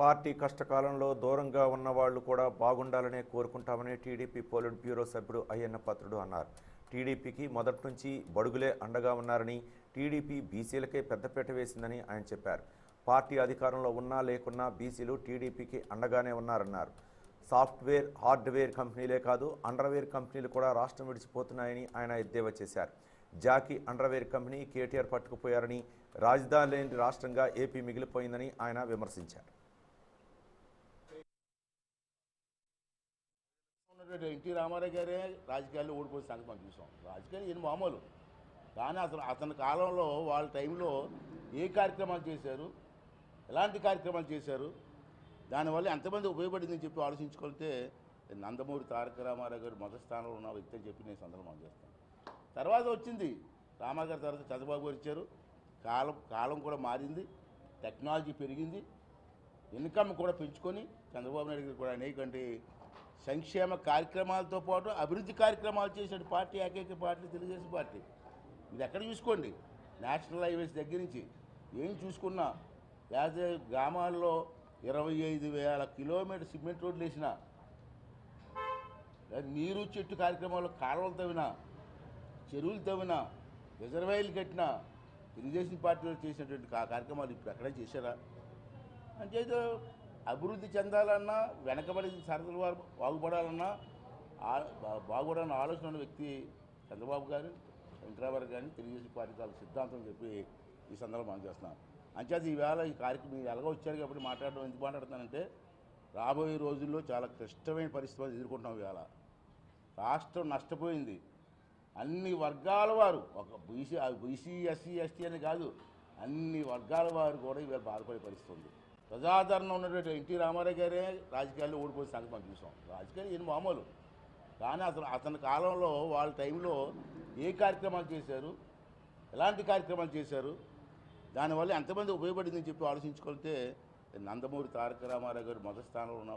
Party కష్టకాలంలో దూరంగా ఉన్న వాళ్ళు కూడా బాగుండాలనే కోరుకుంటామని టీడీపీ పోలిట్ బ్యూరో సభ్యుడు అయ్యన్న పత్రుడు అన్నారు. టీడీపీకి మొదటి నుంచి బడుగులే అండగా ఉన్నారని టీడీపీ బీసీలకే పెద్దపీట వేసిందని ఆయన చెప్పారు. పార్టీ అధికారంలో ఉన్నా లేకున్నా బీసీలు టీడీపీకి అండగానే ఉన్నారన్నారు. సాఫ్ట్వేర్ హార్డ్వేర్ కంపెనీలే కాదు అండర్వేర్ కంపెనీలు కూడా రాష్ట్రం విడిచిపోతున్నాయని ఆయన ఎద్దేవా చేశారు. జాకీ అండర్వేర్ కంపెనీ కేటీఆర్ పట్టుకుపోయారని రాజధాని లేని రాష్ట్రంగా ఏపీ మిగిలిపోయిందని ఆయన విమర్శించారు. ఎన్టీ రామారావు గారే రాజకీయాల్లో ఓడిపోయిన సంగతి మనం చూసాం. రాజకీయాలు ఈయన మామూలు. కానీ అసలు అతని కాలంలో వాళ్ళ టైంలో ఏ కార్యక్రమాలు చేశారు? ఎలాంటి కార్యక్రమాలు చేశారు? దానివల్ల ఎంతమంది ఉపయోగపడిందని చెప్పి ఆలోచించుకుంటే నందమూరి తారక రామారావు గారు మొదటి స్థానంలో ఉన్న వ్యక్తి అని చెప్పి నేను సందర్భం చేస్తాను తర్వాత వచ్చింది రామా గారి తర్వాత చంద్రబాబు గారు ఇచ్చారు కాలం కాలం కూడా మారింది. టెక్నాలజీ పెరిగింది. ఇన్కమ్ కూడా పెంచుకొని చంద్రబాబు నాయుడు గారు కూడా అనేకంటి సంక్షేమ కార్యక్రమాలతో పాటు అభివృద్ధి కార్యక్రమాలు చేసిన పార్టీ ఏకైక పార్టీ తెలుగుదేశం పార్టీ. మీరు ఎక్కడ చూసుకోండి? నేషనల్ హైవేస్ దగ్గర నుంచి. ఏం చూసుకున్నా? లేకపోతే గ్రామాల్లో ఇరవై ఐదు వేల కిలోమీటర్ సిమెంట్ రోడ్లు వేసిన నీరు చెట్టు కార్యక్రమాలు కాలువలు తవ్వినా చెరువులు తవ్వినా రిజర్వాయర్లు కట్టినా తెలుగుదేశం పార్టీలో చేసినటువంటి కార్యక్రమాలు ఇప్పుడు ఎక్కడ చేశారా? అంటే అభివృద్ధి చెందాలన్నా వెనకబడి సరదల వారు బాగుపడాలన్నా బా- బాగుపడాలన్న ఆలోచన ఉన్న వ్యక్తి చంద్రబాబు గారు వెంకటరామారావు గారిని తెలుగుదేశం పార్టీ తాలూకు సిద్ధాంతం చెప్పి ఈ సందర్భం మనం చేస్తున్నాం. అంచేత ఈవేళ ఈ కార్యక్రమం మీరు ఎలాగో వచ్చారు కాబట్టి మాట్లాడడం ఎందుకు మాట్లాడుతున్నానంటే రాబోయే రోజుల్లో చాలా క్లిష్టమైన పరిస్థితులు ఎదుర్కొంటున్నాం ఇవాళ రాష్ట్రం నష్టపోయింది. అన్ని వర్గాల వారు ఒక బీసీ బీసీ ఎస్సీ ఎస్టీ అని కాదు అన్ని వర్గాల వారు కూడా ఇవాళ బాధపడే పరిస్థితి ఉంది. ప్రజాదరణ ఉన్నటువంటి ఎన్టీ రామారావు గారే రాజకీయాల్లో ఓడిపోయిన సంగతి మనం చూసాం. రాజకీయాలు ఈయన మామూలు. కానీ అతను అతని కాలంలో వాళ్ళ టైంలో ఏ కార్యక్రమాలు చేశారు? ఎలాంటి కార్యక్రమాలు చేశారు? దానివల్ల ఎంతమంది ఉపయోగపడిందని చెప్పి ఆలోచించుకుంటే నందమూరి తారక రామారావు గారు మొదటి స్థానంలో ఉన్న